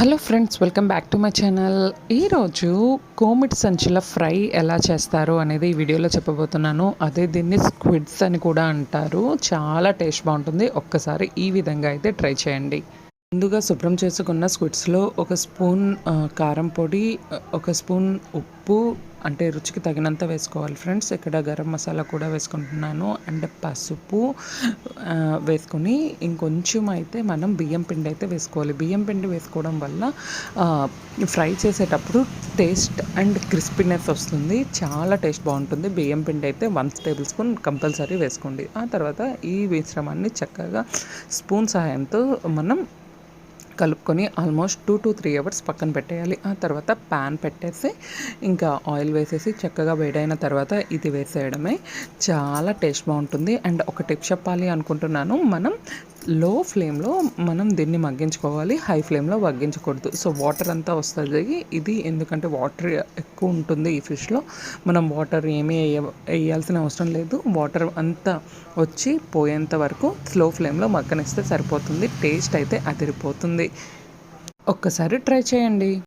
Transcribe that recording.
Hello friends welcome back to my channel. ఈరోజు కోమిట్ సంచుల ఫ్రై ఎలా చేస్తారు అనేది ఈ వీడియోలో చెప్పబోతున్నాను. అదే దీన్ని స్క్విడ్స్ అని కూడా అంటారు. చాలా టేస్ట్ బాగుంటుంది. ఒక్కసారి ఈ విధంగా అయితే ట్రై చేయండి. ముందుగా శుభ్రం చేసుకున్న స్క్విడ్స్లో ఒక స్పూన్ కారం పొడి ఒక స్పూన్ ఉప్పు అంటే రుచికి తగినంత వేసుకోవాలి ఫ్రెండ్స్. ఇక్కడ గరం మసాలా కూడా వేసుకుంటున్నాను అండ్ పసుపు వేసుకొని ఇంకొంచెం అయితే మనం బియ్యం పిండి అయితే వేసుకోవాలి. బియ్యం పిండి వేసుకోవడం వల్ల ఫ్రై చేసేటప్పుడు టేస్ట్ అండ్ క్రిస్పీనెస్ వస్తుంది. చాలా టేస్ట్ బాగుంటుంది. బియ్యం పిండి అయితే వన్ టేబుల్ స్పూన్ కంపల్సరీ వేసుకోండి. ఆ తర్వాత ఈ మిశ్రమాన్ని చక్కగా స్పూన్ సహాయంతో మనం కలుపుకొని almost two to three hours పక్కన పెట్టేయాలి. ఆ తర్వాత ప్యాన్ పెట్టేసి ఇంకా ఆయిల్ వేసేసి చక్కగా వేడైన తర్వాత ఇది వేసేయడమే. చాలా టేస్ట్ బాగుంటుంది. అండ్ ఒక టిప్ చెప్పాలి అనుకుంటున్నాను. మనం లో ఫ్లేమ్లో మనం దీన్ని మగ్గించుకోవాలి. హై ఫ్లేమ్లో మగ్గించకూడదు. సో వాటర్ అంతా వస్తుంది. ఇది ఎందుకంటే వాటర్ ఎక్కువ ఉంటుంది ఈ ఫిష్లో. మనం వాటర్ ఏమీ వేయ వేయాల్సిన అవసరం లేదు. వాటర్ అంతా వచ్చి పోయేంత వరకు స్లో ఫ్లేమ్లో మగ్గనిస్తే సరిపోతుంది. టేస్ట్ అయితే అదిరిపోతుంది. ఒక్కసారి ట్రై చేయండి.